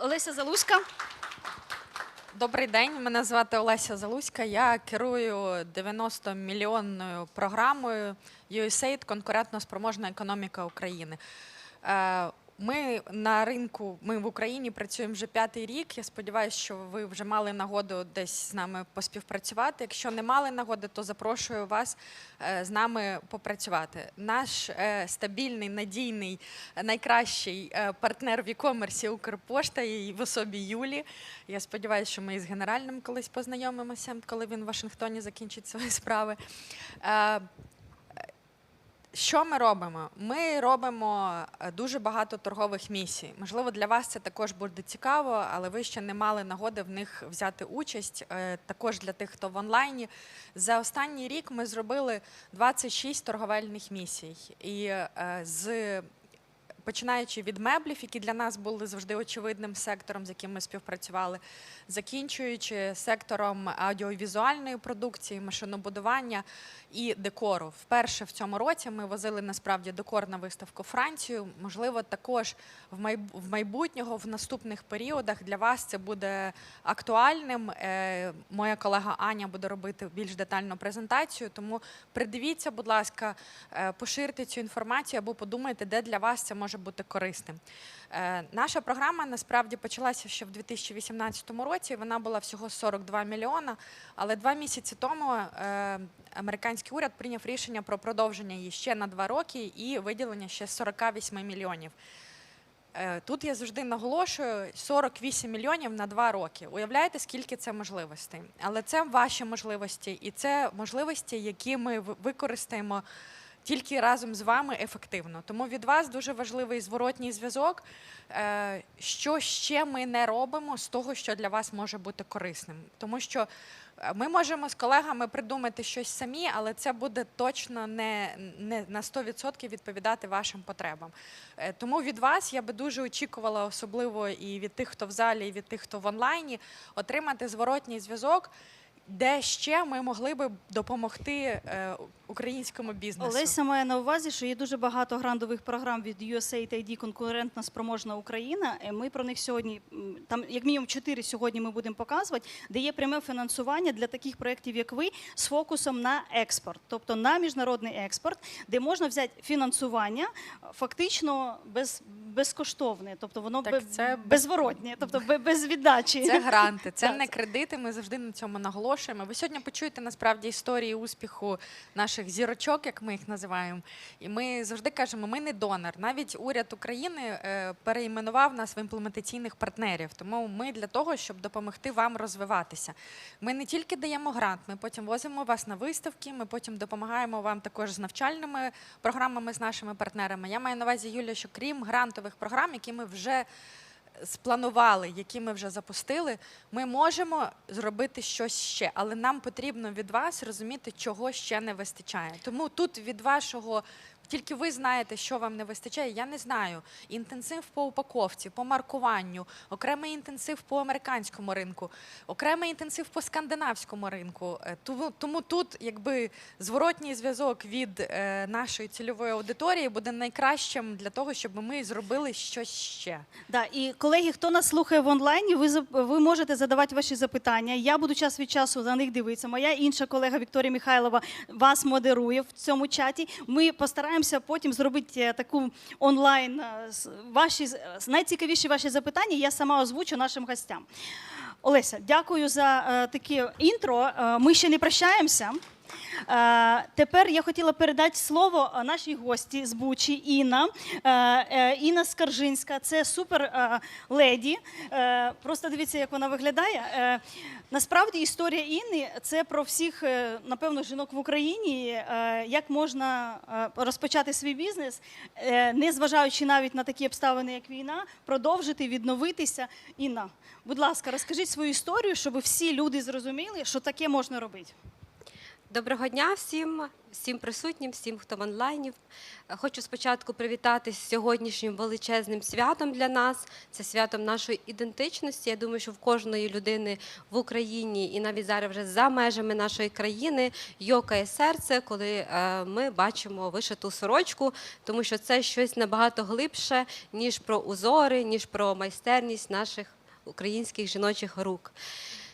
Олеся Залузька. Добрий день, мене звати Олеся Залуська. Я керую 90-мільйонною програмою USAID конкурентно спроможна економіка України. Ми на ринку, ми в Україні працюємо вже п'ятий рік. Я сподіваюся, що ви вже мали нагоду десь з нами поспівпрацювати. Якщо не мали нагоди, то запрошую вас е, з нами попрацювати. Наш е, стабільний, надійний, найкращий е, партнер в e-commerce Укрпошта і в особі Юлі. Я сподіваюся, що ми із генеральним колись познайомимося, коли він в Вашингтоні закінчить свої справи. Що ми робимо? Ми робимо е, дуже багато торгових місій. Можливо, для вас це також буде цікаво, але ви ще не мали нагоди в них взяти участь. Е, Також для тих, хто в онлайні. За останній рік ми зробили 26 торговельних місій. І е, з починаючи від меблів, які для нас були завжди очевидним сектором, з яким ми співпрацювали, закінчуючи сектором аудіовізуальної продукції, машинобудування і декору. Вперше в цьому році ми возили насправді декор на виставку Францію. Можливо, також в майб- в майбутнього, в наступних періодах для вас це буде актуальним. Е, Моя колега Аня буде робити більш детальну презентацію. Тому придивіться, будь ласка, е, поширте цю інформацію або подумайте, де для вас це може бути корисним. Е, Наша програма насправді почалася ще в 2018 році. Вона була всього 42 мільйона. Але два місяці тому е, американський уряд прийняв рішення про продовження її ще на два роки і виділення ще 48 мільйонів. Е, Тут я завжди наголошую 48 мільйонів на два роки. Уявляєте, скільки це можливостей? Але це ваші можливості, і це можливості, які ми використаємо тільки разом з вами ефективно. Тому від вас дуже важливий зворотній зв'язок. е, Що ще ми не робимо з того, що для вас може бути корисним, тому що. е, Ми можемо з колегами придумати щось самі, але це буде точно не, не на 100% відповідати вашим потребам. Е, Тому від вас я би дуже очікувала, особливо і від тих, хто в залі, і від тих, хто в онлайні, отримати зворотній зв'язок, де ще ми могли би допомогти е, українському бізнесу. Олеся має на увазі, що є дуже багато грантових програм від USAID конкурентна спроможна Україна. Е, Ми про них сьогодні там як мінімум чотири сьогодні ми будемо показувати, де є пряме фінансування для таких проєктів, як ви, з фокусом на експорт, тобто на міжнародний експорт, де можна взяти фінансування фактично без безкоштовне, тобто воно Так, бе- це без- безворотнє, тобто без віддачі. Це гранти, це Так, не кредити. Ми завжди на цьому наголошуємо. Ви сьогодні почуєте насправді історії успіху наших зірочок, як ми їх називаємо. І ми завжди кажемо, ми не донор. Навіть уряд України е, перейменував нас в імплементаційних партнерів. Тому ми для того, щоб допомогти вам розвиватися. Ми не тільки даємо грант, ми потім возимо вас на виставки. Ми потім допомагаємо вам також з навчальними програмами з нашими партнерами. Я маю на увазі, Юля, що крім грантових програм, які ми вже спланували, які ми вже запустили, ми можемо зробити щось ще, але нам потрібно від вас розуміти, чого ще не вистачає. Тому тут від вашого. Тільки ви знаєте, що вам не вистачає. Я не знаю. Інтенсив по упаковці, по маркуванню, окремий інтенсив по американському ринку, окремий інтенсив по скандинавському ринку. Е, Тому, тому тут, якби зворотній зв'язок від е, нашої цільової аудиторії буде найкращим для того, щоб ми зробили щось ще. Да, і колеги, хто нас слухає в онлайні, ви ви можете задавати ваші запитання. Я буду час від часу на них дивитися. Моя інша колега Вікторія Михайлова вас модерує в цьому чаті. Ми постараємося потім зробити е, таку онлайн е, ваші найцікавіші ваші запитання. Я сама озвучу нашим гостям. Олеся, дякую за е, таке інтро. Ми ще не прощаємося. Е, тепер я хотіла передати слово е, нашій гості з Бучі Інна. Е, Інна Скаржинська, це супер леді. Просто дивіться, як вона виглядає. Насправді історія Інни це про всіх, напевно, жінок в Україні, як можна розпочати свій бізнес, не зважаючи навіть на такі обставини, як війна, продовжити відновитися. Інна, будь ласка, розкажіть свою історію, щоб всі люди зрозуміли, що таке можна робити. Доброго дня всім, всім присутнім, всім, хто в онлайні. Хочу спочатку привітати з сьогоднішнім величезним святом для нас. Це святом нашої ідентичності. Я думаю, що в кожної людини в Україні і навіть зараз вже за межами нашої країни йокає серце, коли е, ми бачимо вишиту сорочку, тому що це щось набагато глибше, ніж про узори, ніж про майстерність наших українських жіночих рук.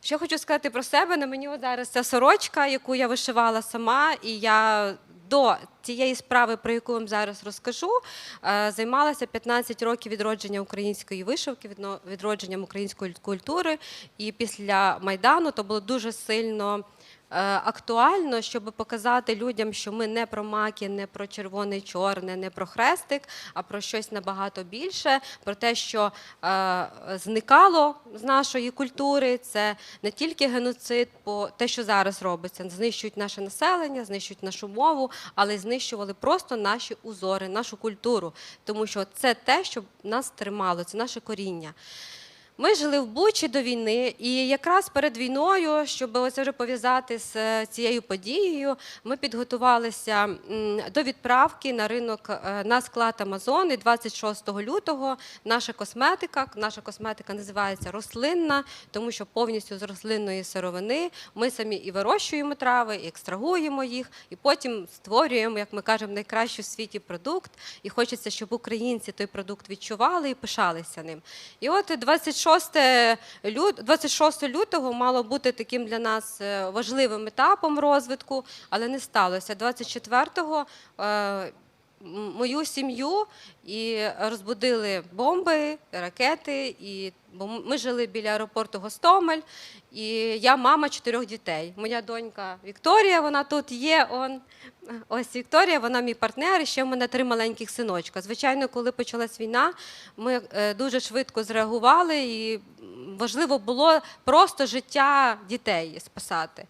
Що хочу сказати про себе, на мені зараз ця сорочка, яку я вишивала сама, і я до тієї справи, про яку вам зараз розкажу, е, займалася 15 років відродження української вишивки, відродженням української культури. І після майдану то було дуже сильно. Е, Актуально, щоб показати людям, що ми не про маки, не про червоне, чорне, не про хрестик, а про щось набагато більше, про те, що е, зникало з нашої культури. Це не тільки геноцид, по те, що зараз робиться, знищують наше населення, знищують нашу мову, але й знищували просто наші узори, нашу культуру, тому що це те, що нас тримало, це наше коріння. Ми жили в Бучі до війни, і якраз перед війною, щоб оце вже пов'язати з е, цією подією, ми підготувалися до відправки на ринок е, на склад Амазони 26 лютого. Наша косметика, наша косметика називається рослинна, тому що повністю з рослинної сировини ми самі і вирощуємо трави, і екстрагуємо їх, і потім створюємо, як ми кажемо, найкращий в світі продукт. І хочеться, щоб українці той продукт відчували і пишалися ним. І от 26 лют, 26 лютого мало бути таким для нас е, важливим етапом розвитку, але не сталося. 24-го е, м- мою сім'ю і розбудили бомби, ракети. І бо ми жили біля аеропорту Гостомель, і я мама чотирьох дітей. Моя донька Вікторія, вона тут є. Он. Ось Вікторія, вона мій партнер, і ще в мене три маленьких синочка. Звичайно, коли почалась війна, ми е, дуже швидко зреагували, і важливо було просто життя дітей спасати.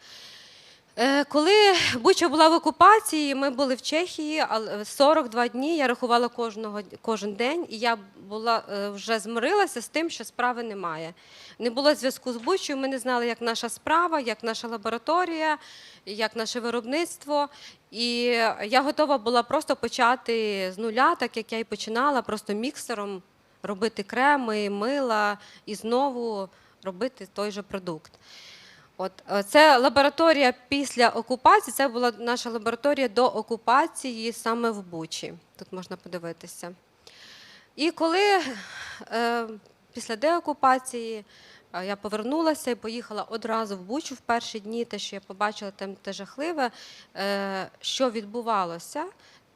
Е, Коли Буча була в окупації, ми були в Чехії, але 42 дні я рахувала кожного кожен день, і я була е, вже змирилася з тим, що справи немає. Не було зв'язку з Бучою. Ми не знали, як наша справа, як наша лабораторія, як наше виробництво. І я готова була просто почати з нуля, так як я і починала, просто міксером робити креми, мила і знову робити той же продукт. От е, це лабораторія після окупації. Це була наша лабораторія до окупації саме в Бучі. Тут можна подивитися. І коли е, після деокупації е, я повернулася і поїхала одразу в Бучу в перші дні, те, що я побачила там те жахливе, е, що відбувалося,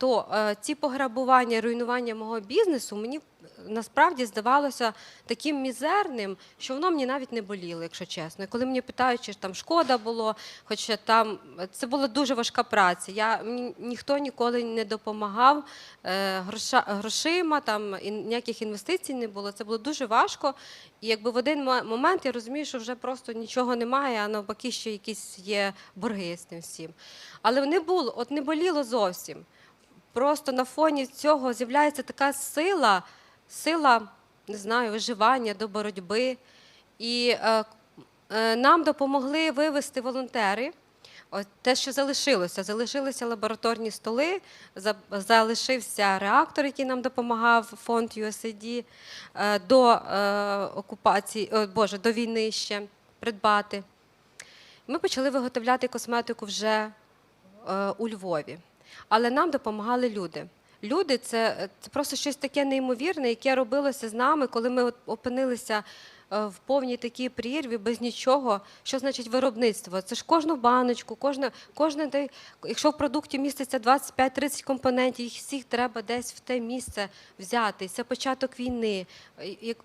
то е, ці пограбування, руйнування мого бізнесу мені е, насправді здавалося таким мізерним, що воно мені навіть не боліло, якщо чесно. І коли мені питають, чи там шкода було, хоча там це була дуже важка праця. Я, мені ніхто ніколи не допомагав е, гроша, грошима, там і ніяких інвестицій не було. Це було дуже важко. І якби в один момент я розумію, що вже просто нічого немає, а навпаки, ще якісь є борги з тим всім. Але не було, от не боліло зовсім. Просто на фоні цього з'являється така сила, сила, не знаю, виживання до боротьби. І е, е, нам допомогли вивести волонтери. От те, що залишилося, залишилися лабораторні столи, залишився реактор, який нам допомагав фонд USAID е, до е, окупації, о, Боже, до війни ще придбати. Ми почали виготовляти косметику вже е, у Львові, але нам допомагали люди. Люди це, це просто щось таке неймовірне, яке робилося з нами, коли ми опинилися е, в повній такій прірві, без нічого. Що значить виробництво? Це ж кожну баночку, кожне, кожне якщо в продукті міститься 25-30 компонентів, їх всіх треба десь в те місце взяти. Це початок війни,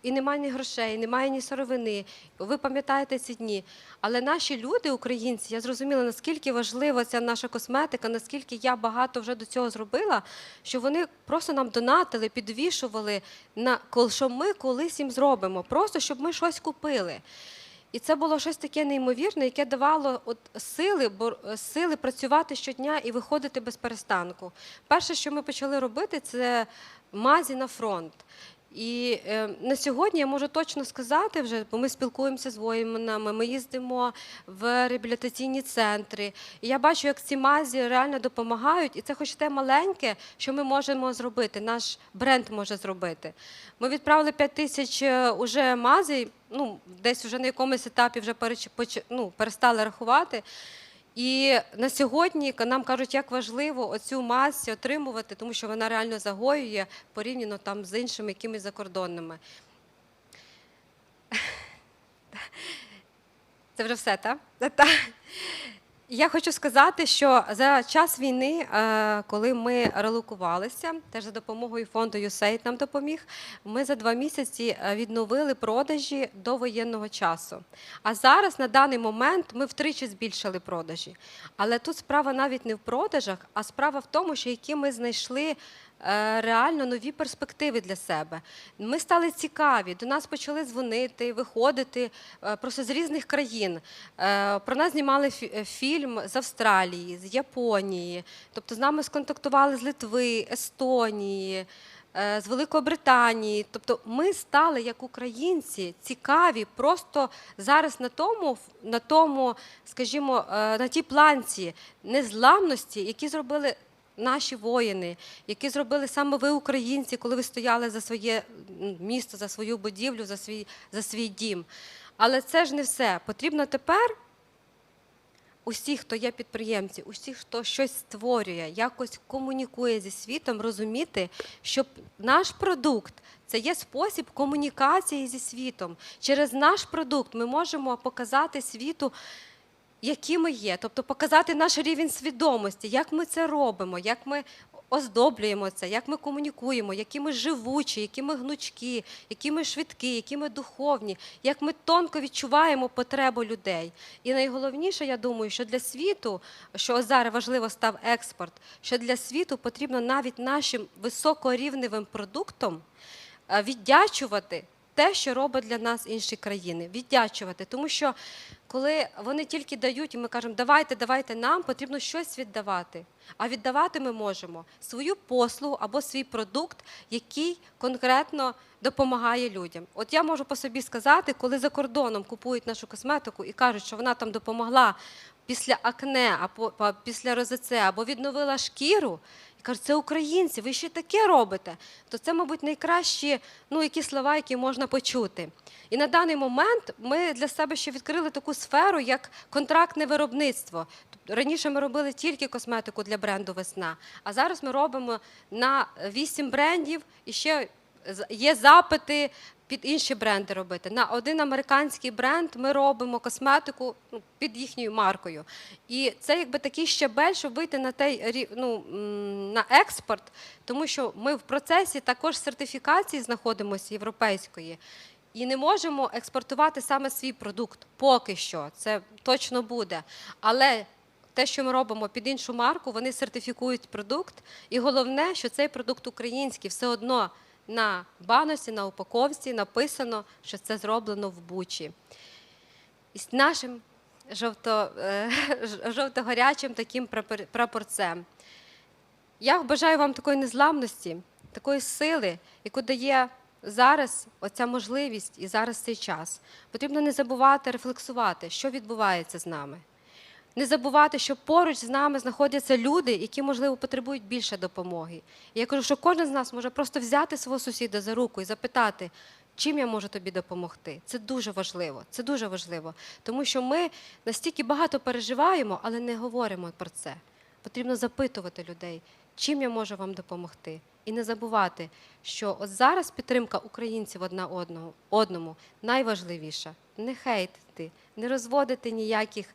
і, немає ні грошей, немає ні сировини. Ви пам'ятаєте ці дні. Але наші люди, українці, я зрозуміла, наскільки важлива ця наша косметика, наскільки я багато вже до цього зробила, що вони просто нам донатили, підвішували на що ми колись їм зробимо, просто щоб ми щось купили. І це було щось таке неймовірне, яке давало от сили, сили працювати щодня і виходити без перестанку. Перше, що ми почали робити, це мазі на фронт. І е, на сьогодні я можу точно сказати вже, бо ми спілкуємося з воїнами, ми їздимо в реабілітаційні центри. І я бачу, як ці мазі реально допомагають, і це хоч те маленьке, що ми можемо зробити, наш бренд може зробити. Ми відправили 5 тисяч е, уже мазей, ну, десь вже на якомусь етапі вже переч- ну, перестали рахувати. І на сьогодні нам кажуть, як важливо оцю мазь отримувати, тому що вона реально загоює порівняно там з іншими якимись закордонними. Це вже все, так? Так. Я хочу сказати, що за час війни, е, коли ми релокувалися, теж за допомогою фонду USAID нам допоміг, ми за два місяці е, відновили продажі до воєнного часу. А зараз на даний момент ми втричі збільшили продажі. Але тут справа навіть не в продажах, а справа в тому, що які ми знайшли реально нові перспективи для себе. Ми стали цікаві, до нас почали дзвонити, виходити е, просто з різних країн. Е, Про нас знімали е, фільм з Австралії, з Японії. Тобто з нами сконтактували з Литви, Естонії. е, З Великобританії, тобто ми стали як українці цікаві просто зараз на тому, на тому, скажімо, е, на тій планці незламності, які зробили наші воїни, які зробили саме ви, українці, коли ви стояли за своє місто, за свою будівлю, за свій, за свій дім. Але це ж не все. Потрібно тепер усі, хто є підприємці, усі, хто щось створює, якось комунікує зі світом, розуміти, що наш продукт це є спосіб комунікації зі світом. Через наш продукт ми можемо показати світу. Які ми є, тобто показати наш рівень свідомості, як ми це робимо, як ми оздоблюємо це, як ми комунікуємо, які ми живучі, які ми гнучкі, які ми швидкі, які ми духовні, як ми тонко відчуваємо потребу людей. І найголовніше, я думаю, що для світу, що зараз важливо став експорт, що для світу потрібно навіть нашим високорівневим продуктом е, віддячувати те, що робить для нас інші країни, віддячувати. Тому що коли вони тільки дають, і ми кажемо, давайте, давайте нам, потрібно щось віддавати. А віддавати ми можемо свою послугу або свій продукт, який конкретно допомагає людям. От я можу по собі сказати, коли за кордоном купують нашу косметику і кажуть, що вона там допомогла після акне, або після розице, або відновила шкіру. І кажуть, це українці, ви ще таке робите. То це, мабуть, найкращі ну, які слова, які можна почути. І на даний момент ми для себе ще відкрили таку сферу, як контрактне виробництво. Раніше ми робили тільки косметику для бренду Весна, а зараз ми робимо на вісім брендів і ще є запити під інші бренди робити. На один американський бренд ми робимо косметику ну, під їхньою маркою. І це якби такий щабель, щоб вийти на той ну, на експорт, тому що ми в процесі також сертифікації знаходимося європейської. І не можемо експортувати саме свій продукт поки що. Це точно буде. Але те, що ми робимо під іншу марку, вони сертифікують продукт. І головне, що цей продукт український все одно на баносі, на упаковці написано, що це зроблено в Бучі. І з нашим жовто, е, жовто-гарячим таким прапорцем. Я бажаю вам такої незламності, такої сили, яку дає зараз оця можливість і зараз цей час. Потрібно не забувати рефлексувати, що відбувається з нами. Не забувати, що поруч з нами знаходяться люди, які, можливо, потребують більше допомоги. І я кажу, що кожен з нас може просто взяти свого сусіда за руку і запитати, чим я можу тобі допомогти. Це дуже важливо. Це дуже важливо. Тому що ми настільки багато переживаємо, але не говоримо про це. Потрібно запитувати людей, чим я можу вам допомогти. І не забувати, що от зараз підтримка українців одна одного одному найважливіша. Не хейтити, не розводити ніяких,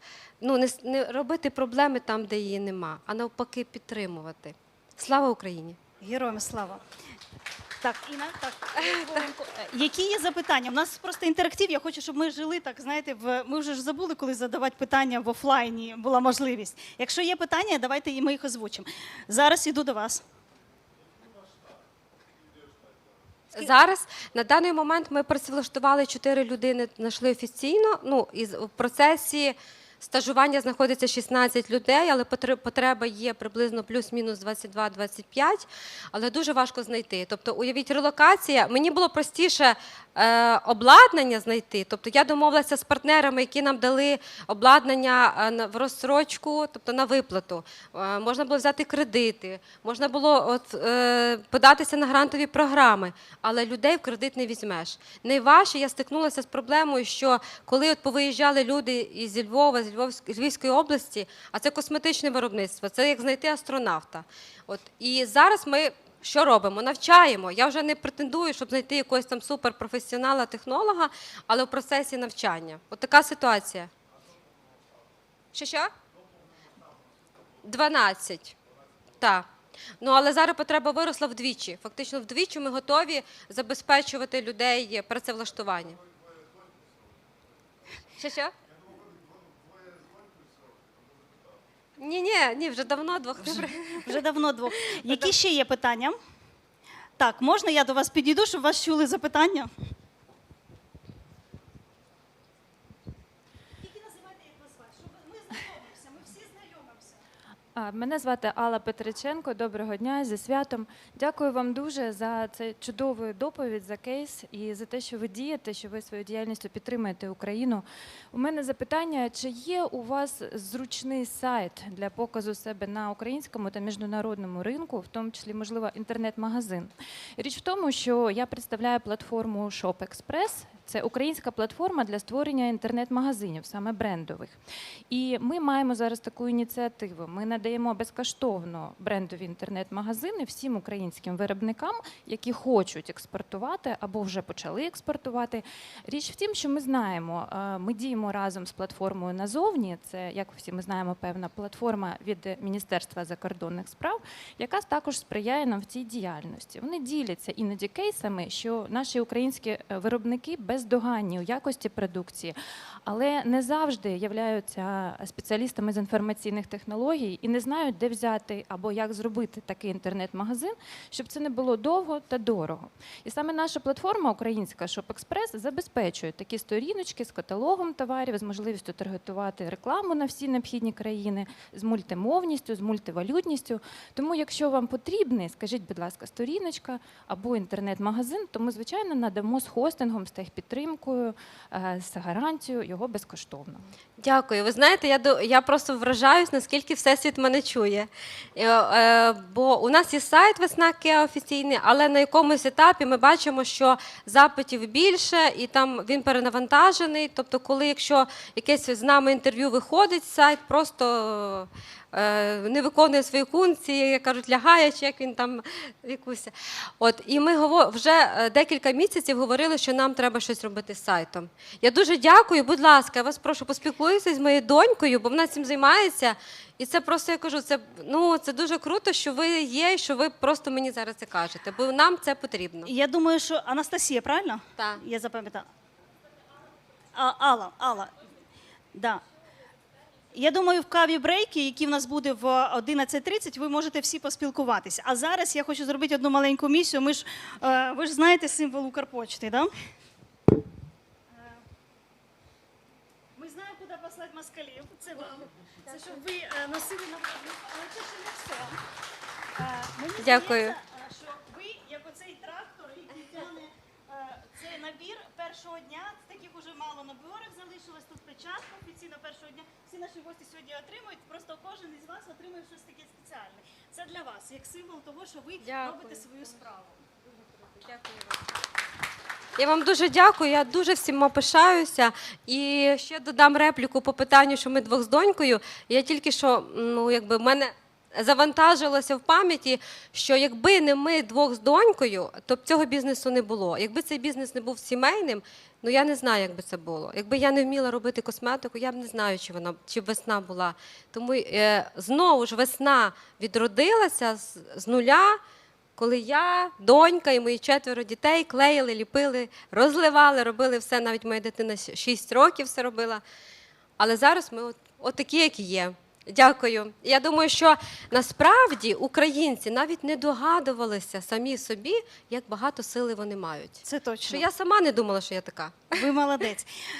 ну не, с- не робити проблеми там, де її нема, а навпаки підтримувати. Слава Україні! Героям слава. Так, Інна, так. Е, Які є запитання? У нас просто інтерактив. Я хочу, щоб ми жили так. Знаєте, в ми вже ж забули, коли задавати питання в офлайні була можливість. Якщо є питання, давайте і ми їх озвучимо. Зараз іду до вас. Зараз на даний момент ми працевлаштували чотири людини, знайшли офіційно. Ну і в процесі Стажування знаходиться 16 людей, але потреба є приблизно плюс-мінус 22-25, але дуже важко знайти. Тобто, уявіть, релокація. Мені було простіше е, обладнання знайти. Тобто я домовилася з партнерами, які нам дали обладнання е, в розсрочку, тобто на виплату. Е, можна було взяти кредити, можна було от, е, податися на грантові програми, але людей в кредит не візьмеш. Найважче я стикнулася з проблемою, що коли от повиїжджали люди із Львова, з Львівської області, а це косметичне виробництво, це як знайти астронавта. От і зараз ми. Що робимо? Навчаємо. Я вже не претендую, щоб знайти якогось там суперпрофесіонала, технолога, але в процесі навчання. От така ситуація. Що що? 12. Так. Ну, але зараз потреба виросла вдвічі. Фактично, вдвічі ми готові забезпечувати людей працевлаштування. Що що? Ні, ні, ні, вже давно двох Вже, Вже давно двох. Які ще є питання? Так, можна я до вас підійду, щоб вас чули запитання? Тільки називайте, як вас звати, щоб ми знайомимося, ми всі знайомимося. А, Мене звати Алла Петриченко. Доброго дня зі святом. Дякую вам дуже за це чудову доповідь, за кейс і за те, що ви дієте, що ви своєю діяльністю підтримуєте Україну. У мене запитання: чи є у вас зручний сайт для показу себе на українському та міжнародному ринку, в тому числі, можливо, інтернет-магазин? Річ в тому, що я представляю платформу Shop Express. Це українська платформа для створення інтернет-магазинів, саме брендових. І ми маємо зараз таку ініціативу. Ми надаємо безкоштовно брендові інтернет-магазини всім українським виробникам, які хочуть експортувати або вже почали експортувати. Річ в тім, що ми знаємо, е, ми діємо разом з платформою назовні. Це, як всі ми знаємо, певна платформа від Міністерства закордонних справ, яка також сприяє нам в цій діяльності. Вони діляться іноді кейсами, що наші українські е, виробники бездоганні у якості продукції, але не завжди являються спеціалістами з інформаційних технологій і не знають, де взяти або як зробити такий інтернет-магазин, щоб це не було довго та дорого. І саме наша платформа українська ShopExpress забезпечує такі сторіночки з каталогом товарів, з можливістю таргетувати рекламу на всі необхідні країни, з мультимовністю, з мультивалютністю. Тому, якщо вам потрібний, скажіть, будь ласка, сторіночка або інтернет-магазин, то ми, звичайно, надамо з хостингом, з техпідтримкою, е, з гарантією його безкоштовно. Дякую. Ви знаєте, я до я просто вражаюсь, наскільки всесвіт мене чує. Е, е, бо у нас є сайт весна Кеа офіційний, але на якомусь етапі ми бачимо, що запитів більше, і там він перенавантажений. Тобто, коли якщо якесь з нами інтерв'ю виходить, сайт просто. Е, Не виконує свої функції, як кажуть, лягає, чи як він там якуся. От і ми вже е, декілька місяців говорили, що нам треба щось робити з сайтом. Я дуже дякую. Будь ласка, я вас прошу поспілкуйтеся з моєю донькою, бо вона цим займається. І це просто я кажу, це ну це дуже круто, що ви є, і що ви просто мені зараз це кажете, бо нам це потрібно. Я думаю, що Анастасія, правильно? Так. Я запам'ятала. А, Алла, Алла. Да. Я думаю, в каві брейки, які в нас буде в 11.30, ви можете всі поспілкуватися. А зараз я хочу зробити одну маленьку місію. Ми ж, е, ви ж знаєте символ Укрпочти, да? Е, Ми знаємо, куди послати москалів. Це вам. Це щоб ви е, носили на але це ще не все. Мені Дякую. здається, що ви, як оцей трактор, який тягне е, цей набір першого дня, таких уже мало наборів залишилось тут печатка офіційно першого дня. Всі наші гості сьогодні отримують. Просто кожен із вас отримує щось таке спеціальне. Це для вас, як символ того, що ви Дякую. робите свою справу. Дякую вам. Я вам дуже дякую. Я дуже всіма пишаюся. І ще додам репліку по питанню, що ми двох з донькою. Я тільки що, ну якби в мене завантажилося в пам'яті, що якби не ми двох з донькою, то б цього бізнесу не було. Якби цей бізнес не був сімейним, ну я не знаю, як би це було. Якби я не вміла робити косметику, я б не знаю, чи вона чи б весна була. Тому е, знову ж весна відродилася з, з нуля. Коли я, донька і мої четверо дітей клеїли, ліпили, розливали, робили все, навіть моя дитина 6 років все робила. Але зараз ми от, от такі, які є. Дякую. Я думаю, що насправді українці навіть не догадувалися самі собі, як багато сили вони мають. Це точно. Що я сама не думала, що я така. Ви молодець.